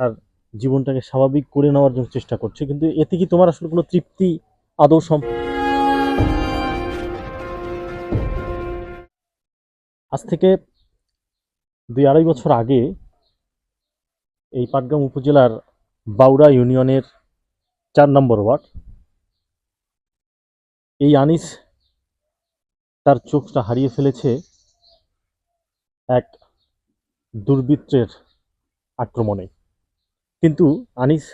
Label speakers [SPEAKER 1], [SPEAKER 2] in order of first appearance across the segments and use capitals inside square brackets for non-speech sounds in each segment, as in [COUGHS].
[SPEAKER 1] তার জীবনটাকে স্বাভাবিক করে নেওয়ার জন্য চেষ্টা করছে। কিন্তু এতে কি তোমার আসলে কোনো তৃপ্তি, আদৌ সম আজ থেকে দুই আড়াই বছর আগে এই পাটগ্রাম উপজেলার বাউড়া ইউনিয়নের চার নম্বর ওয়ার্ড, এই আনিস তার চোখটা হারিয়ে ফেলেছে এক দুর্বৃত্তের আক্রমণে। কিন্তু আনিস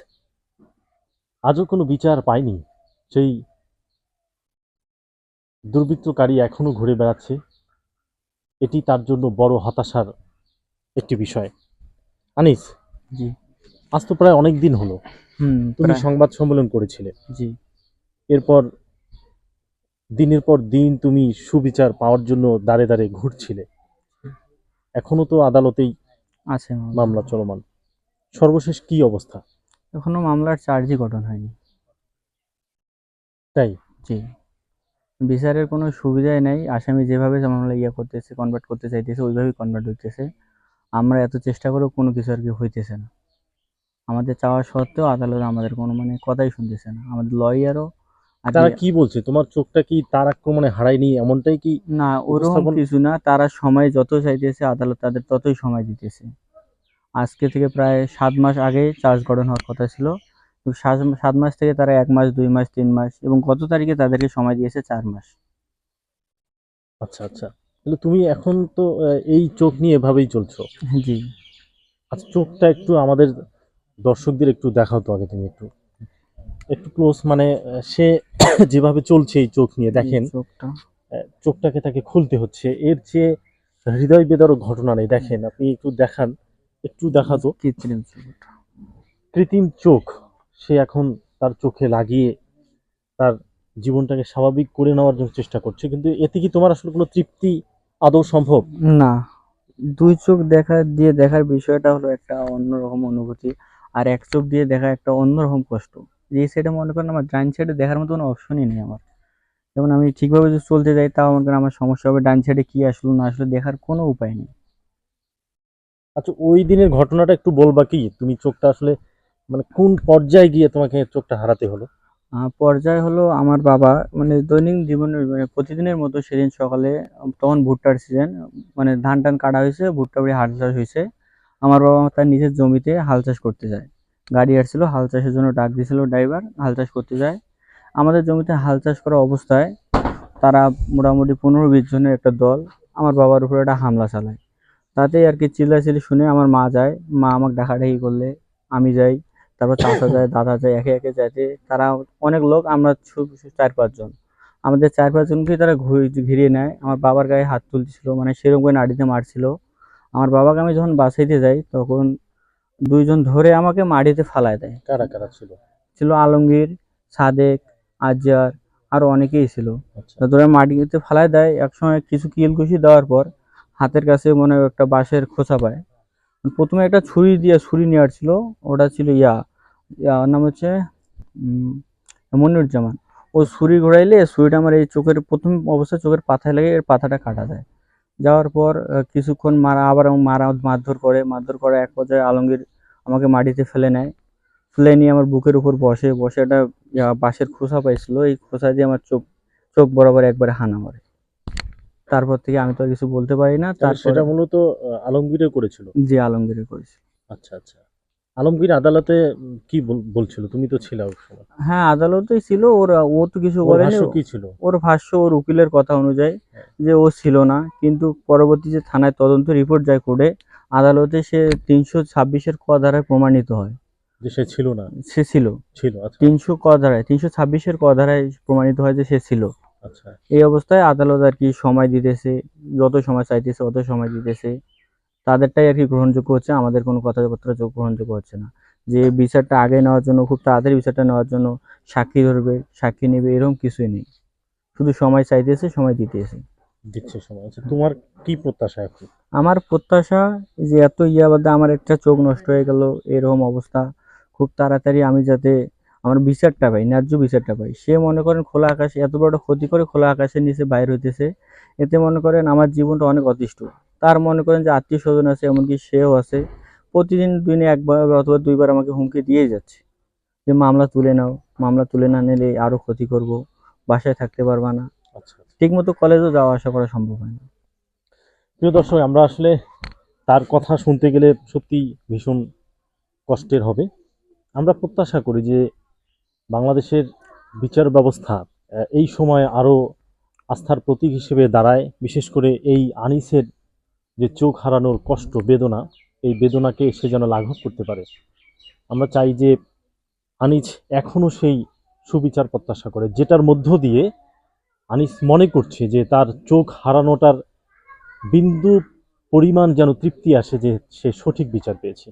[SPEAKER 1] আজও কোনো বিচার পায়নি। সেই দুর্বৃত্তকারী এখনও ঘুরে বেড়াচ্ছে। এটি তার জন্য বড় হতাশার একটি বিষয়। আনিস
[SPEAKER 2] জি।
[SPEAKER 1] আজ তো প্রায় অনেক দিন হলো। তুমি সংবাদ সম্মেলন করেছিলে।
[SPEAKER 2] জি।
[SPEAKER 1] এরপর দিনের পর দিন তুমি সুবিচার পাওয়ার জন্য দাঁড়ে দাঁড়ে ঘুরছিলে। এখনও তো আদালতেই
[SPEAKER 2] আছে। মামলা
[SPEAKER 1] চলমান। সর্বশেষ কি অবস্থা?
[SPEAKER 2] এখনও মামলার চার্জই গঠন হয়নি।
[SPEAKER 1] তাই?
[SPEAKER 2] জি। বিচারের কোনো সুবিধাই নাই। আসামি যেভাবে মামলা ইয়া করতেছে কনভার্ট করতে চাইতেছে ওইভাবেই কনভার্ট হইতেছে। আমরা এত চেষ্টা করেও কোনো কিছু আর কি হইতেছে না। আমাদের চাওয়া সত্ত্বেও আদালত আমাদের কোনো মানে কথাই শুনতেছে না। আমাদের লয়ারও
[SPEAKER 1] তারা
[SPEAKER 2] কি-
[SPEAKER 1] বলছে? তোমার চোখটা কি তার আক্রমণে হারায়নি এমনটাই কি
[SPEAKER 2] না ওরকম কিছু না। তারা সময় যত চাইতেছে আদালত তাদের ততই সময় দিতেছে। আজকে থেকে প্রায় সাত মাস আগে চার্জ গঠন হওয়ার কথা ছিল। সাত সাত মাস থেকে তারা এক মাস দুই মাস তিন মাস এবং গত তারিখে তাদেরকে সময় দিয়েছে? চার মাস।
[SPEAKER 1] আচ্ছা আচ্ছা। তাহলে তুমি এখন তো এই চোখ নিয়ে এভাবেই চলছো।
[SPEAKER 2] জি।
[SPEAKER 1] আচ্ছা চোখটা একটু আমাদের দর্শকদের একটু দেখাও তো আগে তুমি একটু। একটু ক্লোজ মানে সে [COUGHS] যেভাবে চলছে এই চোখ নিয়ে দেখেন।
[SPEAKER 2] চোখটা।
[SPEAKER 1] চোখটাকে তাকে খুলতে হচ্ছে। এর চেয়ে হৃদয় বেদারক ঘটনা নেই। দেখেন আপনি একটু দেখান। একটু দেখাতো।
[SPEAKER 2] কৃত্রিম
[SPEAKER 1] কৃত্রিম চোখ সে এখন তার চোখে লাগিয়ে তার জীবনটাকে স্বাভাবিক করে নেওয়ার জন্য চেষ্টা করছে। কিন্তু এতে কি তোমার আসলে কোনো তৃপ্তি আদৌ সম্ভব?
[SPEAKER 2] না। দুই চোখ দেখা দিয়ে দেখার বিষয়টা হলো একটা অন্যরকম অনুভূতি আর এক চোখ দিয়ে দেখা একটা অন্যরকম কষ্ট। যে সাইডে মনে করেন আমার ডান সাইডে দেখার মতো কোনো অপশনই নেই আমার। যেমন আমি ঠিকভাবে যদি চলতে যাই তাও মনে করেন আমার সমস্যা হবে ডান সাইডে কী আসলো না আসলো দেখার কোনো উপায় নেই।
[SPEAKER 1] আচ্ছা ওই দিনের ঘটনাটা একটু বলবা কি? তুমি চোখটা আসলে মানে কোন পর্যায়ে গিয়ে তোমাকে চোখটা হারাতে হলো?
[SPEAKER 2] পর্যায় হলো আমার বাবা মানে দৈনিক জীবনের মানে প্রতিদিনের মতো সেদিন সকালে তখন ভুট্টার সিজন মানে ধান টান কাটা হয়েছে, ভুট্টা বাড়ি হাল চাষ হয়েছে। আমার বাবা তার নিজের জমিতে হাল চাষ করতে যায়। গাড়ি আসছিল, হাল চাষের জন্য ডাক দিয়েছিল ড্রাইভার, হাল চাষ করতে যায়। আমাদের জমিতে হাল চাষ করা অবস্থায় তারা মোটামুটি পনেরো বিশ জনের একটা দল, আমার বাবার উপরে একটা হামলা চালায়। তাতেই আর কি চিল্লাচিল্লি শুনে আমার মা যায়। মা আমাকে ডাকাডাকি করলে আমি যাই তারপর চাচা যায় দাদা যায় একে একে যাইতে তারা অনেক লোক আমরা চার পাঁচজন। আমাদের চার পাঁচজনকে তারা ঘুরি- ঘিরিয়ে নেয়। আমার বাবার গায়ে হাত তুলছিল মানে সেরকম করে নাড়িতে মারছিল। আমার বাবাকে আমি যখন বাসাইতে যাই তখন দুইজন ধরে আমাকে মাটিতে ফালায় দেয়।
[SPEAKER 1] কারা কারা ছিল?
[SPEAKER 2] ছিল আলমগীর সাদেক আজয়ার আরও অনেকেই ছিল।
[SPEAKER 1] আচ্ছা।
[SPEAKER 2] ধরে মাটিতে ফালায় দেয়। একসময় কিছু কিলকুশি দেওয়ার পর হাতের কাছে মনে হয় একটা বাঁশের খোঁচা পায়। প্রথমে একটা ছুরি দিয়ে ছুরি নেওয়ার ছিল ওটা ছিল ইয়া ওর নাম হচ্ছে মনিরুজ্জামান। ও ছুরি ঘোরাইলে ছুরিটা আমার এই চোখের, প্রথম অবস্থায় চোখের পাথায় লাগে, এর পাথাটা কাটা যায়। যাওয়ার পর কিছুক্ষণ মারা, আবার মারা, মারধর করে মারধর করে এক পর্যায়ে আলমগীর আমাকে মাটিতে ফেলে নেয়। ফেলে নিয়ে আমার বুকের উপর বসে বসে একটা বাঁশের খোসা পাইছিল। এই খোসা দিয়ে আমার চোখ চোখ বরাবর একবারে হানা মারে। তারপর থেকে আমি তো আর কিছু বলতে পারি না তারপর
[SPEAKER 1] সেটা মূলত আলমগীরে করেছিল?
[SPEAKER 2] যে আলমগীরে করেছি
[SPEAKER 1] আচ্ছা আচ্ছা। আলমগীর আদালতে কি বল- বলছিল? তুমি তো ছিল
[SPEAKER 2] হ্যাঁ আদালতেই ছিল ওর ও তো কিছু
[SPEAKER 1] ওর
[SPEAKER 2] বলেনি।
[SPEAKER 1] ভাষ্য কি ছিল?
[SPEAKER 2] ওর ভাষ্য ওর উকিলের কথা অনুযায়ী
[SPEAKER 1] হ্যাঁ।
[SPEAKER 2] যে ও ছিল না কিন্তু পরবর্তী যে থানায় তদন্ত রিপোর্ট যায় করে আদালতে সে তিনশো ছাব্বিশের ক ধারায় প্রমাণিত হয়।
[SPEAKER 1] যে সে ছিল না?
[SPEAKER 2] সে ছিল।
[SPEAKER 1] ছিল আচ্ছা।
[SPEAKER 2] তিনশো ক ধারায় তিনশো ছাব্বিশের ক ধারায় প্রমাণিত হয় যে সে ছিল। এই অবস্থায় আদালত আর কি সময় দিতেছে যত সময় চাইতেছে অত সময় দিতেছে। তাদেরটাই আর কি গ্রহণযোগ্য হচ্ছে আমাদের কোনো কথাবার্তা যোগ গ্রহণযোগ্য হচ্ছে না। যে বিচারটা আগে নেওয়ার জন্য খুব তাড়াতাড়ি বিচারটা নেওয়ার জন্য সাক্ষী ধরবে সাক্ষী নেবে এরকম কিছুই নেই। শুধু সময় চাইতেছে সময় দিতেছে।
[SPEAKER 1] দিচ্ছে সময়। আচ্ছা তোমার কি প্রত্যাশা এখন?
[SPEAKER 2] আমার প্রত্যাশা যে এত ইয়া বাদে আমার একটা চোখ নষ্ট হয়ে গেল এরকম অবস্থা। খুব তাড়াতাড়ি আমি যাতে আমার বিচারটা পাই ন্যায্য বিচারটা পাই। সে মনে করেন খোলা আকাশে এত বড় ক্ষতি করে খোলা আকাশের নিচে বাইর হইতেছে এতে মনে করেন আমার জীবনটা অনেক অতিষ্ঠ। তার মনে করেন যে আত্মীয় স্বজন আছে এমনকি সেও আছে প্রতিদিন দিনে একবার অথবা দুইবার আমাকে হুমকি দিয়েই যাচ্ছে। যে মামলা তুলে নাও মামলা তুলে না নিলে আরও ক্ষতি করব বাসায় থাকতে পারবা না।
[SPEAKER 1] আচ্ছা
[SPEAKER 2] ঠিকমতো কলেজও যাওয়া আসা করা সম্ভব হয় না।
[SPEAKER 1] প্রিয় দর্শক আমরা আসলে তার কথা শুনতে গেলে সত্যি ভীষণ কষ্টের হবে। আমরা প্রত্যাশা করি যে বাংলাদেশের বিচার ব্যবস্থা এই সময় আরও আস্থার প্রতীক হিসেবে দাঁড়ায়। বিশেষ করে এই আনিসের যে চোখ হারানোর কষ্ট, বেদনা, এই বেদনাকে সে যেন লাঘব করতে পারে। আমরা চাই যে আনিস এখনও সেই সুবিচার প্রত্যাশা করে। যেটার মধ্য দিয়ে আনিস মনে করছে যে তার চোখ হারানোটার বিন্দু পরিমাণ যেন তৃপ্তি আসে যে সে সঠিক বিচার পেয়েছে।